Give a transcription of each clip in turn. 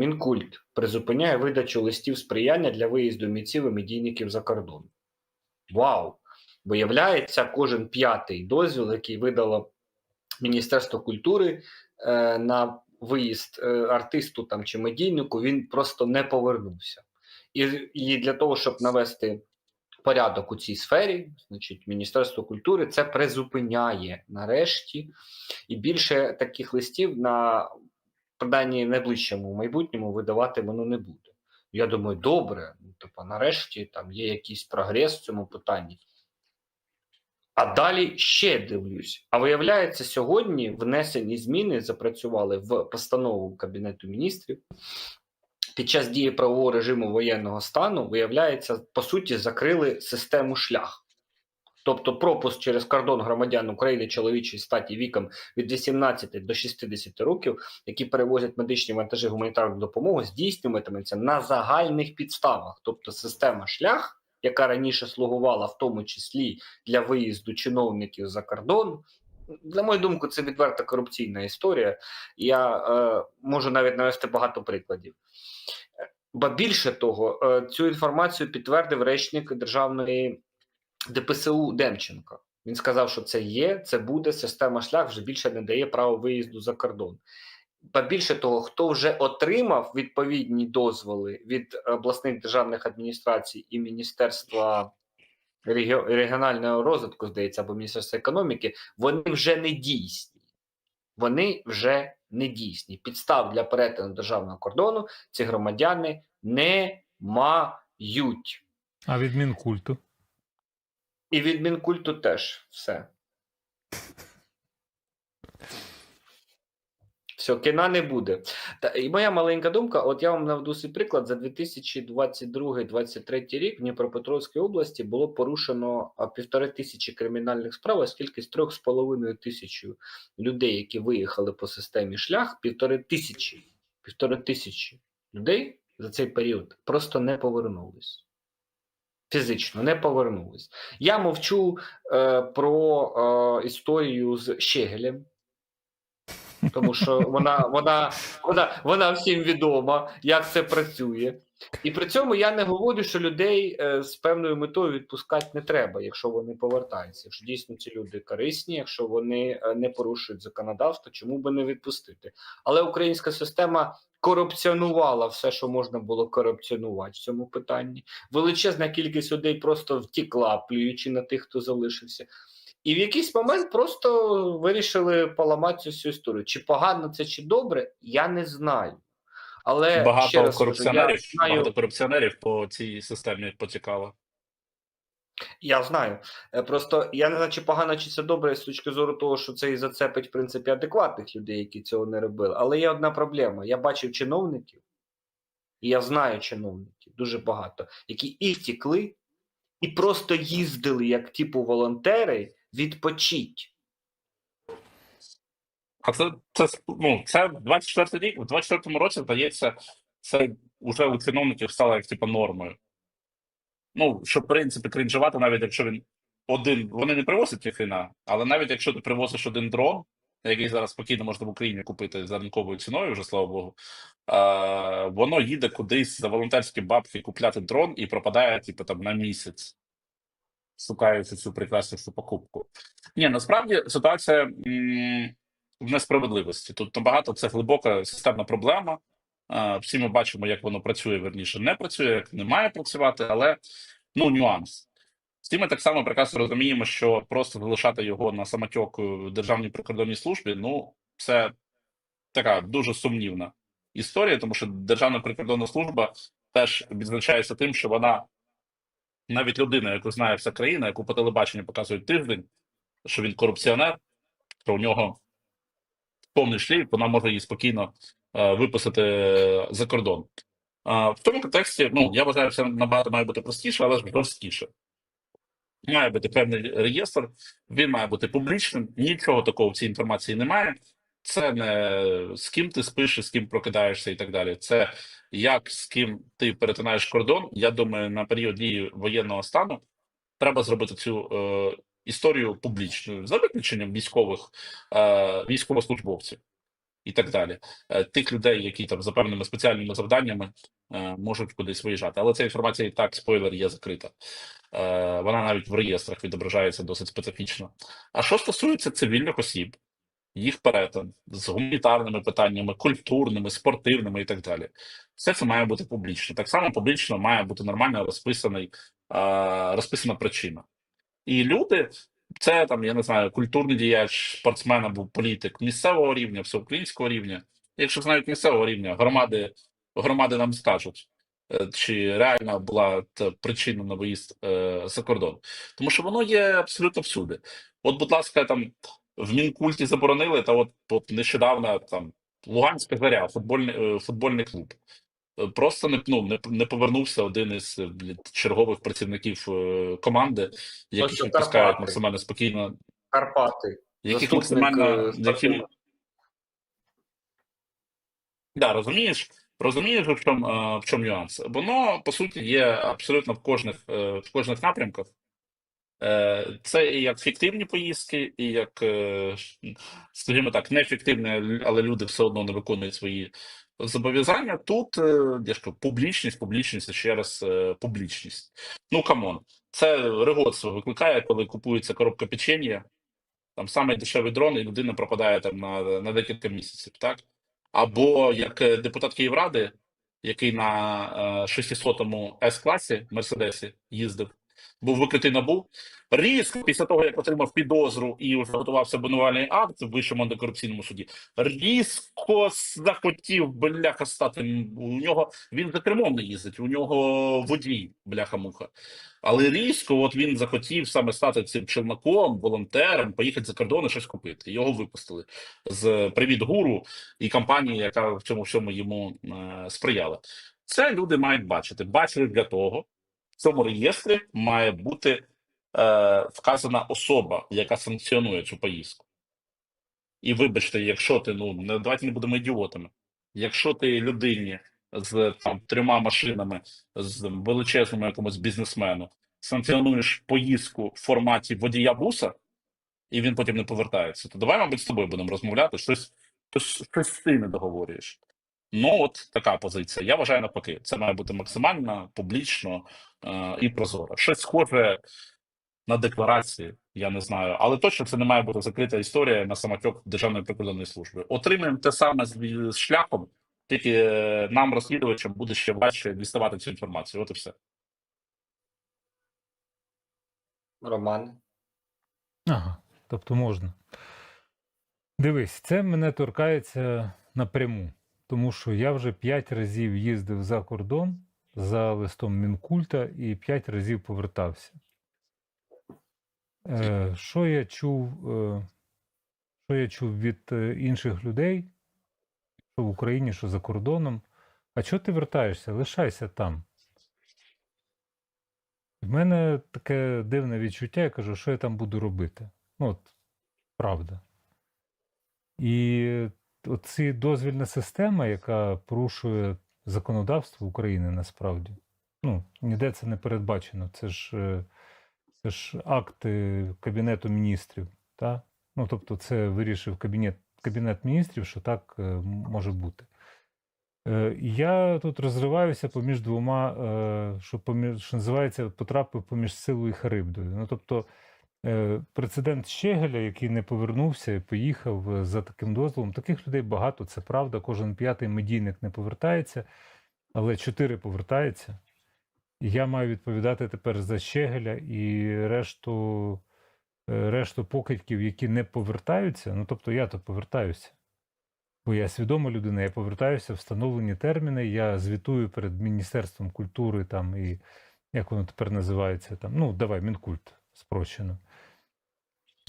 Мінкульт призупиняє видачу листів сприяння для виїзду митців і медійників за кордон. Вау! Виявляється, кожен п'ятий дозвіл, який видало Міністерство культури е, на виїзд е, артисту там чи медійнику, він просто не повернувся. І, і для того, щоб навести порядок у цій сфері, значить, Міністерство культури це призупиняє нарешті, і більше таких листів на принаймні найближчому майбутньому видавати воно не буде. Я думаю, добре, ну, типу, нарешті там є якийсь прогрес в цьому питанні. А далі ще дивлюсь. А виявляється, сьогодні внесені зміни запрацювали в постанову Кабінету міністрів. Під час дії правового режиму воєнного стану, виявляється, по суті, закрили систему шлях. Тобто пропуск через кордон громадян України чоловічої статі віком від 18 до 60 років, які перевозять медичні вантажі гуманітарну допомогу, здійснюватиметься на загальних підставах. Тобто система шлях, яка раніше слугувала в тому числі для виїзду чиновників за кордон. На мою думку, це відверта корупційна історія. Я е, можу навіть навести багато прикладів. Ба більше того, е, цю інформацію підтвердив речник державної ДПСУ Демченко. Він сказав, що це є, це буде. Система шлях вже більше не дає право виїзду за кордон. Ба більше того, хто вже отримав відповідні дозволи від обласних державних адміністрацій і Міністерства регіонального розвитку, здається, або Міністерства економіки, вони вже не дійсні. Вони вже не дійсні. Підстав для перетину державного кордону ці громадяни не мають. А від Мінкульту? І від Мінкульту теж все. Все, кіна не буде. Та, і моя маленька думка: от я вам наведу свій приклад. За 2022-2023 рік в Дніпропетровській області було порушено півтори тисячі кримінальних справ, оскільки з трьох з половиною тисяч людей, які виїхали по системі шлях, півтори тисячі, півтори тисячі людей за цей період просто не повернулись. Фізично не повернулись. Я мовчу е, про е, історію з Щегелем, тому що вона, вона, вона, вона всім відома, як це працює. І при цьому я не говорю, що людей е, з певною метою відпускати не треба, якщо вони повертаються. Якщо дійсно ці люди корисні, якщо вони е, не порушують законодавство, чому би не відпустити? Але українська система корупціонувала все, що можна було корупціонувати в цьому питанні. Величезна кількість людей просто втікла, плюючи на тих, хто залишився. І в якийсь момент просто вирішили поламати цю історію. Чи погано це, чи добре, я не знаю. Але ще Багато раз кажу, я корупціонерів, знаю, багато корупціонерів по цій системі потікало. Я знаю. Е, Просто я не знаю, чи погано, чи це добре з точки зору того, що це і зацепить, в принципі, адекватних людей, які цього не робили. Але є одна проблема: я бачив чиновників, і я знаю чиновників дуже багато, які і втікли, і просто їздили як типу волонтери відпочить. А це, це ну, це 24 рік, в 24 році, здається, це вже у чиновників стало як типу нормою. Ну, що, в принципі, крінжувати, навіть якщо він один, вони не привозять ніхрена, але навіть якщо ти привозиш один дрон, який зараз спокійно можна в Україні купити за ринковою ціною, вже слава Богу, е, воно їде кудись за волонтерські бабки купляти дрон і пропадає, типу, там на місяць, шукаючи цю прекрасну покупку. Ні, насправді ситуація м, в несправедливості. Тут набагато це глибока системна проблема. Всі ми бачимо, як воно працює, верніше не працює, як не має працювати, але ну нюанс. Всі ми так само прекрасно розуміємо, що просто залишати його на самотьок в Державній прикордонній службі, ну це така дуже сумнівна історія, тому що Державна прикордонна служба теж відзначається тим, що вона навіть людина, яку знає вся країна, яку по телебаченню показують тиждень, що він корупціонер, що у нього повний шлейф, вона може її спокійно виписати за кордон. В тому контексті, ну я вважаю, все набагато має бути простіше, але ж жорсткіше. Має бути певний реєстр, він має бути публічним. Нічого такого в цій інформації немає. Це не з ким ти спиш, з ким прокидаєшся і так далі. Це як з ким ти перетинаєш кордон. Я думаю, на період дії воєнного стану треба зробити цю е, історію публічною за виключенням військових е, військовослужбовців. І так далі. Е, Тих людей, які там за певними спеціальними завданнями е, можуть кудись виїжджати. Але ця інформація і так, спойлер, є закрита. Е, Вона навіть в реєстрах відображається досить специфічно. А що стосується цивільних осіб, їх перетин з гуманітарними питаннями, культурними, спортивними і так далі. Все це має бути публічно. Так само публічно має бути нормально розписаний, розписана причина. І люди, це там, я не знаю, культурний діяч, спортсмен або політик місцевого рівня, всеукраїнського рівня. Якщо знають місцевого рівня, громади, громади нам скажуть, е, чи реально була причина на виїзд е, за кордон. Тому що воно є абсолютно всюди. От, будь ласка, там в Мінкульті заборонили, та от, от нещодавно там Луганська заря, футбольний, е, футбольний клуб. Е, Просто не, ну, не, не повернувся один із е, чергових працівників е, команди, яких що відпускають максимально спокійно, Карпати. яких максимально спортивного. Да, розумієш, розумієш, в чому, в чому нюанс? Воно по суті є абсолютно в кожних в кожних напрямках. Це і як фіктивні поїздки, і як, скажімо так, неефективні, але люди все одно не виконують свої зобов'язання. Тут е, я ж публічність, публічність ще раз е, публічність. Ну камон, це реготство викликає, коли купується коробка печення, там самий дешевий дрон, і людина пропадає там на, на декілька місяців, так? Або як е, депутат Київради, який на е, 600-му С-класі Мерседесі їздив, був викритий набу. Різко після того, як отримав підозру і вже готувався обвинувальний акт в Вищому антикорупційному суді, різко захотів бляха стати. У нього він за кермом не їздить, у нього водій, бляха-муха. Але різко, от він захотів саме стати цим челноком, волонтером, поїхати за кордон і щось купити. Його випустили з привіт гуру і компанії, яка в цьому всьому йому е, сприяла. Це люди мають бачити. Бачили для того, в цьому реєстрі має бути вказана особа, яка санкціонує цю поїздку. І вибачте, якщо ти, ну не давайте не будемо ідіотами. Якщо ти людині з там трьома машинами, з величезним якомусь бізнесмену, санкціонуєш поїздку в форматі водія буса, і він потім не повертається, то давай, мабуть, з тобою будемо розмовляти. Щось, щось, щось ти не договорюєш. Ну, от така позиція. Я вважаю навпаки, це має бути максимально публічно е, і прозоро. Щось схоже на декларації, я не знаю, але точно це не має бути закрита історія на самотьок Державної прикордонної служби. Отримаємо те саме з, шляхом, тільки е, нам, розслідувачам, буде ще важче діставати цю інформацію. От і все. Роман. Ага, тобто можна. Дивись, це мене торкається напряму, тому що я вже п'ять разів їздив за кордон за листом Мінкульта і п'ять разів повертався. Е, що я чув, е, що я чув від е, інших людей, що в Україні, що за кордоном. А чого ти вертаєшся? Лишайся там. В мене таке дивне відчуття, я кажу, що я там буду робити. Ну, от, правда. І оці дозвільна система, яка порушує законодавство України насправді, ну, ніде це не передбачено. Це ж, це ж акти Кабінету міністрів. Та? Ну, тобто, це вирішив Кабінет, Кабінет міністрів, що так е, може бути. Е, Я тут розриваюся поміж двома, е, що, поміж, що називається, потрапив поміж силою і Харибдою. Ну, тобто, прецедент Щегеля, який не повернувся і поїхав за таким дозволом, таких людей багато, це правда. Кожен п'ятий медійник не повертається, але чотири повертаються. Я маю відповідати тепер за Щегеля і решту, е, решту покидьків, які не повертаються. Ну, тобто, я то повертаюся. Бо я свідома людина, я повертаюся в встановлені терміни, я звітую перед Міністерством культури там і як воно тепер називається там. Ну, давай, Мінкульт спрощено.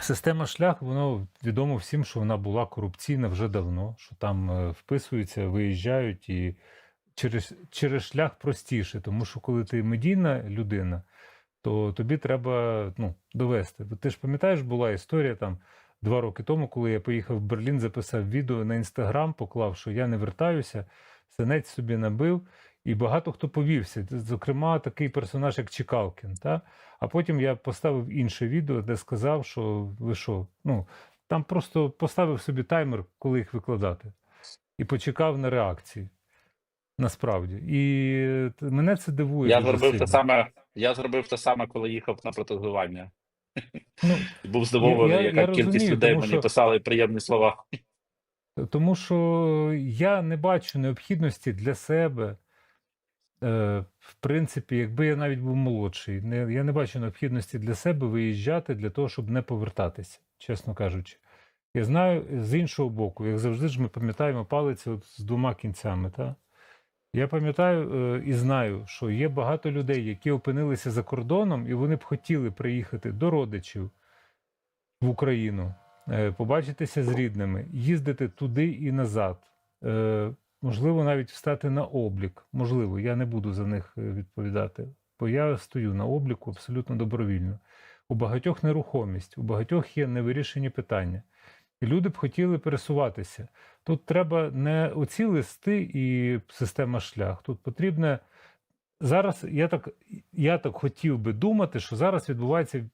Система шлях, воно відомо всім, що вона була корупційна вже давно, що там е, вписуються, виїжджають і через, через шлях простіше, тому що коли ти медійна людина, то тобі треба ну, довести. Ти ж пам'ятаєш, була історія там два роки тому, коли я поїхав в Берлін, записав відео на інстаграм, поклав, що я не вертаюся, синець собі набив, і багато хто повівся. Зокрема, такий персонаж, як Чекалкін. Та? А потім я поставив інше відео, де сказав, що ви що, ну там просто поставив собі таймер, коли їх викладати. і почекав на реакції. Насправді. І мене це дивує. Я зробив те саме. Я зробив те саме, коли їхав на протезування. Ну, був здивований, Я- яка я кількість розумію, людей мені що- писали приємні слова. Тому що я не бачу необхідності для себе. Е, в принципі, якби я навіть був молодший, не, я не бачу необхідності для себе виїжджати для того, щоб не повертатися, чесно кажучи. Я знаю з іншого боку, як завжди ж ми пам'ятаємо палиці от з двома кінцями. Та? Я пам'ятаю е, і знаю, що є багато людей, які опинилися за кордоном, і вони б хотіли приїхати до родичів в Україну, е, побачитися з рідними, їздити туди і назад. Е, Можливо, навіть встати на облік. Можливо, я не буду за них відповідати, бо я стою на обліку абсолютно добровільно. У багатьох нерухомість, у багатьох є невирішені питання. І люди б хотіли пересуватися. Тут треба не оці листи і система шлях. Тут потрібне зараз. Я так, я так хотів би думати, що зараз відбувається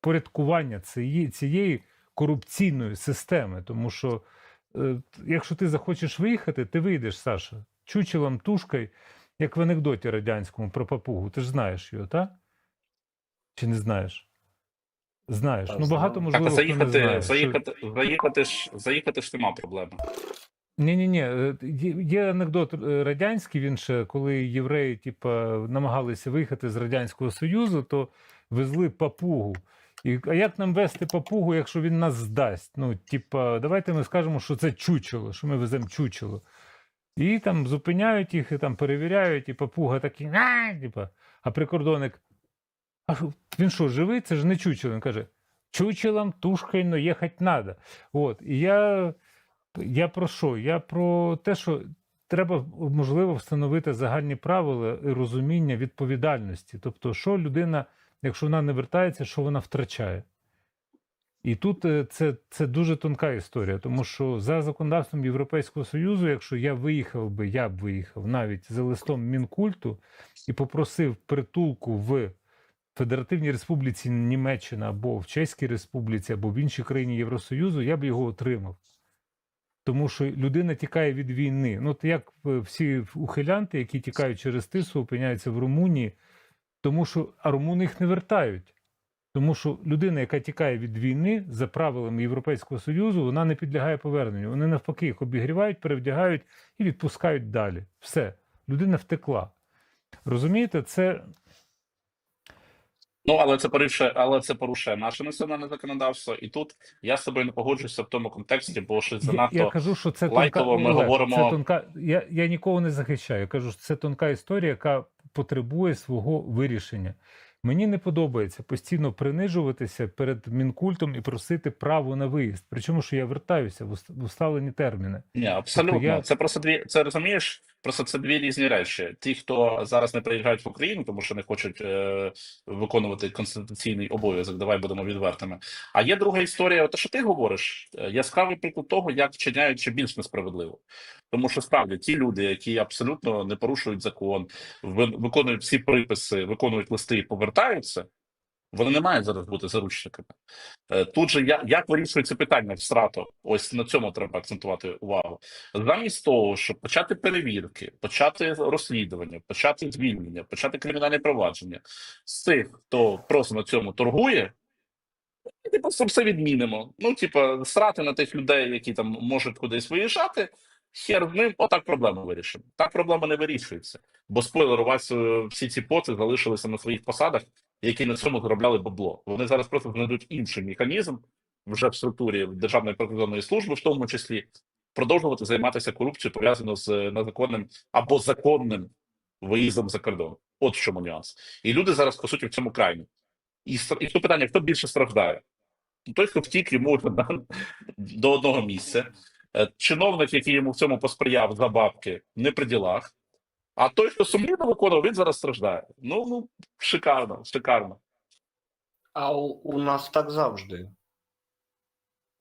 впорядкування цієї, цієї корупційної системи. Тому що, е, якщо ти захочеш виїхати, ти вийдеш, Саша, чучелом, тушкою, як в анекдоті радянському про папугу. Ти ж знаєш його, так? Чи не знаєш? Знаєш. Ну, багато. Так, можливо, а хто не знає. заїхати, що- заїхати, заїхати ж заїхати ж нема проблеми. Ні, ні, ні. Є, є анекдот е, радянський. Він ще коли євреї, типа, намагалися виїхати з радянського союзу, то везли папугу. І а як нам вести папугу, якщо він нас здасть? Ну, типа, давайте ми скажемо, що це чучело, що ми веземо чучело. І там зупиняють їх, і там перевіряють, і папуга такий, а, типа, а прикордонник. А він що, живий? Це ж не чучело. Він каже: чучелом, тушкою, но їхати треба. От. І я. Я про що? Я про те, що треба можливо встановити загальні правила і розуміння відповідальності. Тобто, що людина, якщо вона не вертається, що вона втрачає. І тут е, це, це дуже тонка історія, тому що за законодавством Європейського Союзу, якщо я виїхав би, я б виїхав навіть за листом Мінкульту і попросив притулку в Федеративній Республіці Німеччина або в Чеській Республіці, або в іншій країні Євросоюзу, я б його отримав. Тому що людина тікає від війни. Ну, як е, всі ухилянти, які тікають через тису, опиняються в Румунії, тому що а румуни їх не вертають. Тому що людина, яка тікає від війни за правилами Європейського Союзу, вона не підлягає поверненню. Вони навпаки їх обігрівають, перевдягають і відпускають далі. Все, людина втекла. Розумієте, це Ну, але це порушує, але це порушує наше національне законодавство. І тут я з тобою не погоджуюся в тому контексті, бо що Я, занадто я кажу, що це тонка, лайтово ми Олег, говоримо- Це тонка, я, я нікого не захищаю. Я кажу, що це тонка історія, яка потребує свого вирішення. Мені не подобається постійно принижуватися перед мінкультом і просити право на виїзд. Причому що я вертаюся в ус- в усталені терміни. Ні, абсолютно. Тобто я- Це просто дві. Це розумієш? Просто це дві різні речі. Ті, хто зараз не приїжджають в Україну, тому що не хочуть е, виконувати конституційний обов'язок. Давай будемо відвертими. А є друга історія. Те, що ти говориш, е, яскравий приклад того, як вчиняють ще більш несправедливо. Тому що справді ті люди, які абсолютно не порушують закон, виконують всі приписи, виконують листи і повертаються. Вони не мають зараз бути заручниками. Е, Тут же я, як вирішується питання в страто? Ось на цьому треба акцентувати увагу. Замість того, щоб почати перевірки, почати розслідування, почати звільнення, почати кримінальне провадження з тих, хто просто на цьому торгує, і просто все відмінимо. Ну, типа, срати на тих людей, які там можуть кудись виїжджати. Хер з ним, отак проблему вирішимо. Так проблема не вирішується. Бо спойлер, у вас е, всі ці поти залишилися на своїх посадах, які на цьому заробляли бабло. Вони зараз просто знайдуть інший механізм вже в структурі Державної прикордонної служби, в тому числі, продовжувати займатися корупцією, пов'язано з е, незаконним або законним виїздом за кордон. От в чому нюанс. І люди зараз, по суті, в цьому крайні. І, і то питання: хто більше страждає? Той, хто втік йому до одного місця, Е, чиновник, який йому в цьому посприяв за бабки, не при ділах. А той, хто сумлінно виконував, він зараз страждає. Ну, ну шикарно, шикарно. А у, у нас так завжди.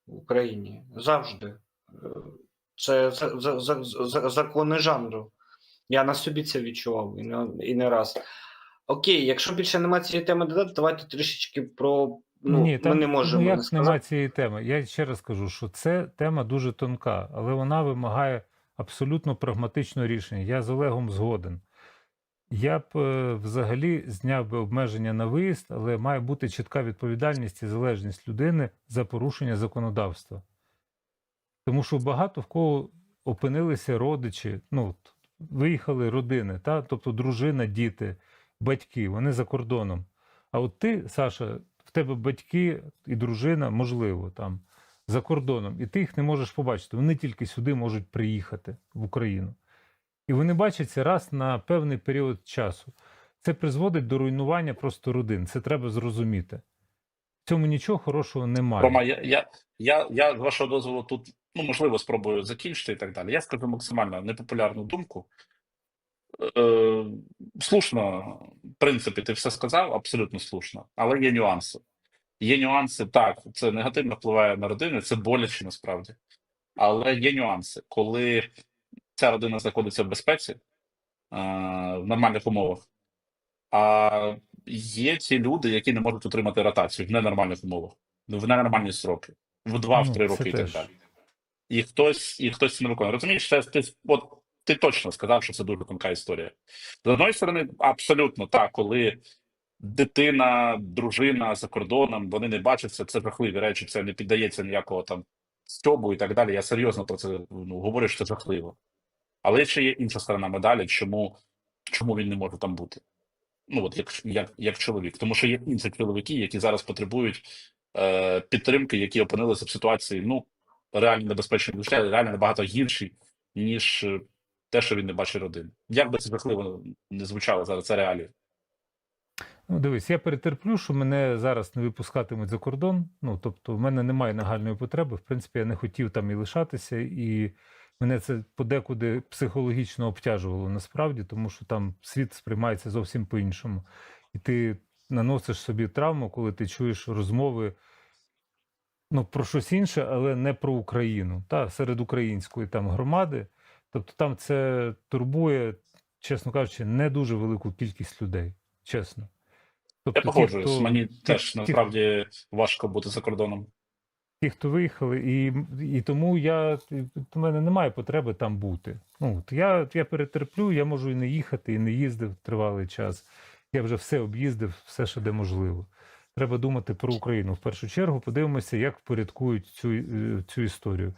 В Україні. Завжди. Е, Це за, за, за, за, закони жанру. Я на собі це відчував і не, і не раз. Окей, якщо більше немає цієї теми додати, давайте трішечки про. Ну, Ні, ми там, не можемо ну, як немає цієї теми. Я ще раз кажу, що це тема дуже тонка, але вона вимагає абсолютно прагматичного рішення. Я з Олегом згоден. Я б е, взагалі зняв би обмеження на виїзд, але має бути чітка відповідальність і залежність людини за порушення законодавства. Тому що багато в кого опинилися родичі, ну, виїхали родини, та? тобто дружина, діти, батьки, вони за кордоном. А от ти, Саша, в тебе батьки і дружина, можливо, там за кордоном, і ти їх не можеш побачити. Вони тільки сюди можуть приїхати в Україну. І вони бачаться раз на певний період часу. Це призводить до руйнування просто родин. Це треба зрозуміти. В цьому нічого хорошого немає. Рома, я, я, я, я з вашого дозволу тут, ну, можливо, спробую закінчити і так далі. Я скажу максимально непопулярну думку. Е, слушно, в принципі, ти все сказав, абсолютно слушно, але є нюанси. Є нюанси, так, це негативно впливає на родину, це боляче насправді. Але є нюанси, коли ця родина знаходиться в безпеці, е, в нормальних умовах, а є ці люди, які не можуть отримати ротацію в ненормальних умовах, в ненормальні строки, в два, в Ну, роки і так далі. І хтось, і хтось це не виконує. Розумієш, це, ти, от, ти точно сказав, що це дуже тонка історія. З одної сторони, абсолютно так, коли дитина, дружина за кордоном, вони не бачаться, це жахливі речі, це не піддається ніякого там стьобу і так далі. Я серйозно про це ну, говорю, що це жахливо. Але ще є інша сторона медалі, чому, чому він не може там бути. Ну, от як, як, як чоловік. Тому що є інші чоловіки, які зараз потребують е, підтримки, які опинилися в ситуації, ну, реально небезпечні для життя, реально набагато гірші, ніж е, те, що він не бачить родини. Як би це жахливо не звучало зараз, це реалії. Ну, дивись, я перетерплю, що мене зараз не випускатимуть за кордон. Ну, тобто, в мене немає нагальної потреби. В принципі, я не хотів там і лишатися, і мене це подекуди психологічно обтяжувало насправді, тому що там світ сприймається зовсім по-іншому. І ти наносиш собі травму, коли ти чуєш розмови ну, про щось інше, але не про Україну, та, серед української там громади. Тобто там це турбує, чесно кажучи, не дуже велику кількість людей. Чесно. Тобто, Я погоджуюсь, хто- мені теж ті, насправді важко бути за кордоном. ті, хто виїхали, і, і тому я у мене немає потреби там бути. Ну от я, я перетерплю, я можу і не їхати, і не їздив тривалий час. Я вже все об'їздив, все, що де можливо. Треба думати про Україну в першу чергу. Подивимося, як впорядкують цю, е, цю історію.